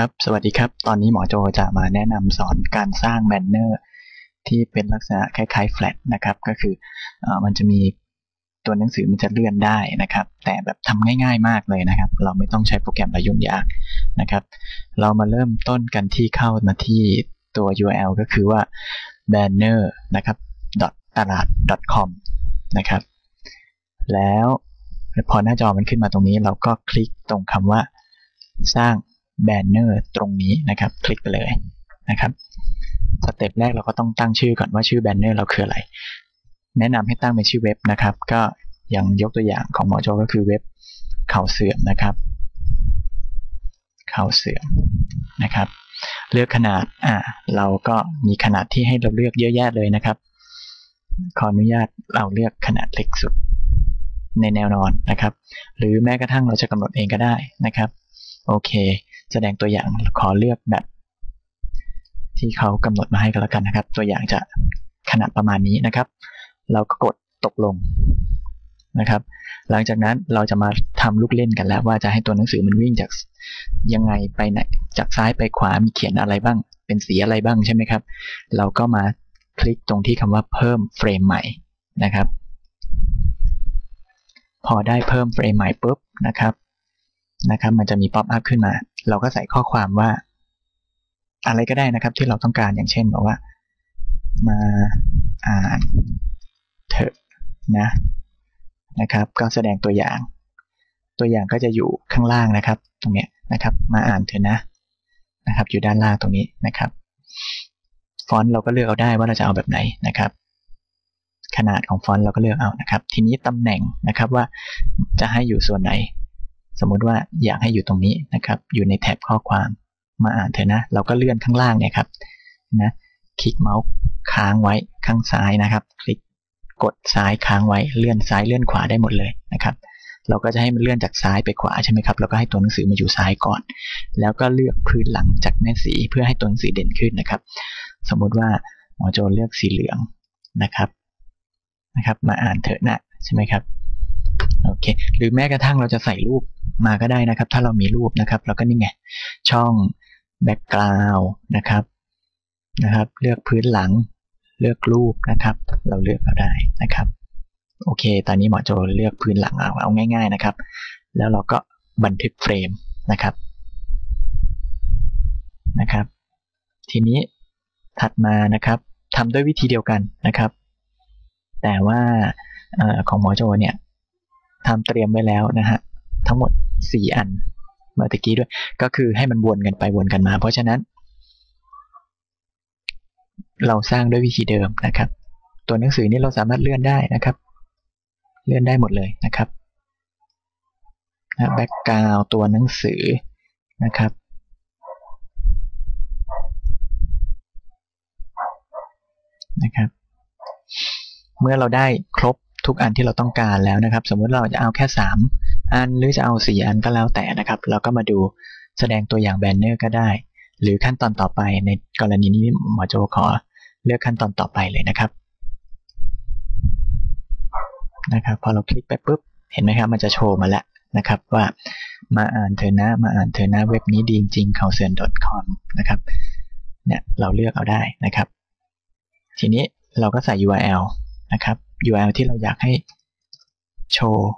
ครับ สวัสดีครับ ตอนนี้หมอโจจะมาแนะนำสอนการสร้างแบนเนอร์ที่เป็นลักษณะคล้ายๆแฟลตนะครับ ก็คืออมันจะมีตัวหนังสือมันจะเลื่อนได้นะครับ แต่แบบทำง่ายๆมากเลยนะครับ เราไม่ต้องใช้โปรแกรมอะไรยุ่งยากนะครับ เรามาเริ่มต้นกันที่เข้ามาที่ตัว URL ก็คือว่า banner นะครับตลาด .com นะครับ แล้วพอหน้าจอมันขึ้นมาตรงนี้เราก็คลิกตรงคำว่าสร้าง แบนเนอร์ตรงนี้นะครับ คลิกไปเลยนะครับสเต็ปแรกเราก็ต้องตั้งชื่อก่อนว่าชื่อแบนเนอร์เราคืออะไร แนะนำให้ตั้งเป็นชื่อเว็บนะครับ ก็อย่างยกตัวอย่างของหมอโจก็คือเว็บเข่าเสื่อมนะครับเข่าเสื่อมนะครับ เลือกขนาดอ่าเราก็มีขนาดที่ให้เราเลือกเยอะแยะเลยนะครับ ขออนุญาตเราเลือกขนาดเล็กสุดในแนวนอนนะครับ หรือแม้กระทั่งเราจะกำหนดเองก็ได้นะครับ โอเค แสดงตัวอย่างขอเลือกแบบที่เขากำหนดมาให้ก็แล้วกันนะครับ ตัวอย่างจะขนาดประมาณนี้นะครับ เราก็กดตกลงนะครับ หลังจากนั้นเราจะมาทำลูกเล่นกันแล้ว ว่าจะให้ตัวหนังสือมันวิ่งจากยังไงไปไหนจากซ้ายไปขวามีเขียนอะไรบ้าง เป็นสีอะไรบ้างใช่ไหมครับ เราก็มาคลิกตรงที่คำว่าเพิ่มเฟรมใหม่นะครับ พอได้เพิ่มเฟรมใหม่ปุ๊บนะครับนะครับ มันจะมีป๊อปอัพขึ้นมา เราก็ใส่ข้อความว่า อะไรก็ได้นะครับ ที่เราต้องการอย่างเช่นบอกว่า มาอ่านเถอะนะนะครับ ก็แสดงตัวอย่าง ตัวอย่างก็จะอยู่ข้างล่างนะครับ ตรงนี้นะครับ มาอ่านเถอะนะนะครับ อยู่ด้านล่างตรงนี้นะครับ ฟอนต์เราก็เลือกเอาได้ว่าเราจะเอาแบบไหนนะครับ ขนาดของฟอนต์เราก็เลือกเอานะครับ ทีนี้ตำแหน่งนะครับว่าจะให้อยู่ส่วนไหน สมมุติว่าอยากให้อยู่ตรงนี้นะครับ อยู่ในแท็บข้อความมาอ่านเถอะนะ เราก็เลื่อนข้างล่างเนี่ยครับนะคลิกเมาส์ค้างไว้ข้างซ้ายนะครับ คลิกกดซ้ายค้างไว้เลื่อนซ้ายเลื่อนขวาได้หมดเลยนะครับเราก็จะให้มันเลื่อนจากซ้ายไปขวาใช่ไหมครับ เราก็ให้ตัวหนังสือมาอยู่ซ้ายก่อน แล้วก็เลือกพื้นหลังจากแม่สีเพื่อให้ตัวหนังสือเด่นขึ้นนะครับ สมมุติว่าหมอโจเลือกสีเหลืองนะครับนะครับ มาอ่านเถอะนะใช่ไหมครับ โอเค หรือแม้กระทั่งเราจะใส่รูป มาก็ได้นะครับ ถ้าเรามีรูปนะครับเราก็นี่ไง ช่องแบ็กกราวนะครับนะครับ เลือกพื้นหลังเลือกรูปนะครับ เราเลือกเอาได้นะครับ โอเค ตอนนี้หมอโจเลือกพื้นหลังเอาเอาง่าย ๆนะครับ แล้วเราก็บันทึกเฟรมนะครับนะครับ ทีนี้ถัดมานะครับทำด้วยวิธีเดียวกันนะครับ แต่ว่าอของหมอโจเนี่ยทำเตรียมไว้แล้วนะฮะทั้งหมด 4อันเมื่อตะกี้ด้วย ก็คือให้มันวนกันไปวนกันมา เพราะฉะนั้น เราสร้างด้วยวิธีเดิมนะครับ ตัวหนังสือนี้เราสามารถเลื่อนได้นะครับ เลื่อนได้หมดเลยนะครับแบ็กกราวตัวหนังสือนะครับ นะครับ เมื่อเราได้ครบทุกอันที่เราต้องการแล้วนะครับ สมมุติเราจะเอาแค่3อันหรือจะเอา 4 อันก็แล้วแต่นะครับ เราก็มาดูแสดงตัวอย่างแบนเนอร์ก็ได้ หรือขั้นตอนต่อไปในกรณีนี้หมอโจขอเลือกขั้นตอนต่อไปเลยนะครับนะครับพอเราคลิกไปปุ๊บเห็นไหมครับ มันจะโชว์มาแล้วนะครับว่ามาอ่านเธอนะมาอ่านเธอนะเว็บนี้ดีจริงๆ c o u s e n com นะครับเนี่ยเราเลือกเอาได้นะครับ ทีนี้เราก็ใส่ URL นะครับ URL ที่เราอยากให้โชว์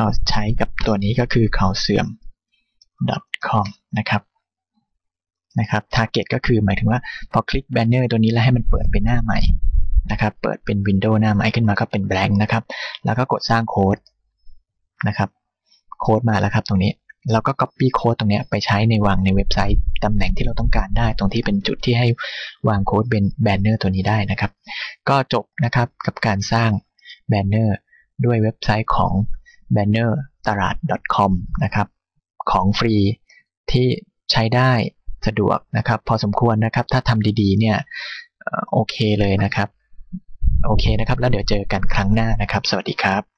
เขาใช้กับตัวนี้ก็คือเขาเสื่อม .com นะครับนะครับ target ก็คือหมายถึงว่าพอคลิกแบนเนอร์ตัวนี้แล้วให้มันเปิดเป็นหน้าใหม่นะครับ เปิดเป็นวินโดว์หน้าใหม่ขึ้นมาก็เป็น blank นะครับ แล้วก็กดสร้างโค้ดนะครับ โค้ดมาแล้วครับตรงนี้เราก็ copy โค้ดตรงนี้ไปใช้ในวางในเว็บไซต์ตำแหน่งที่เราต้องการได้ ตรงที่เป็นจุดที่ให้วางโค้ดเป็นแบนเนอร์ตัวนี้ได้นะครับ ก็จบนะครับกับการสร้างแบนเนอร์ด้วยเว็บไซต์ของ banner ตลาด .com นะครับ ของฟรีที่ใช้ได้สะดวกนะครับ พอสมควรนะครับ ถ้าทำดีๆ เนี่ยโอเคเลยนะครับ โอเคนะครับ แล้วเดี๋ยวเจอกันครั้งหน้านะครับ สวัสดีครับ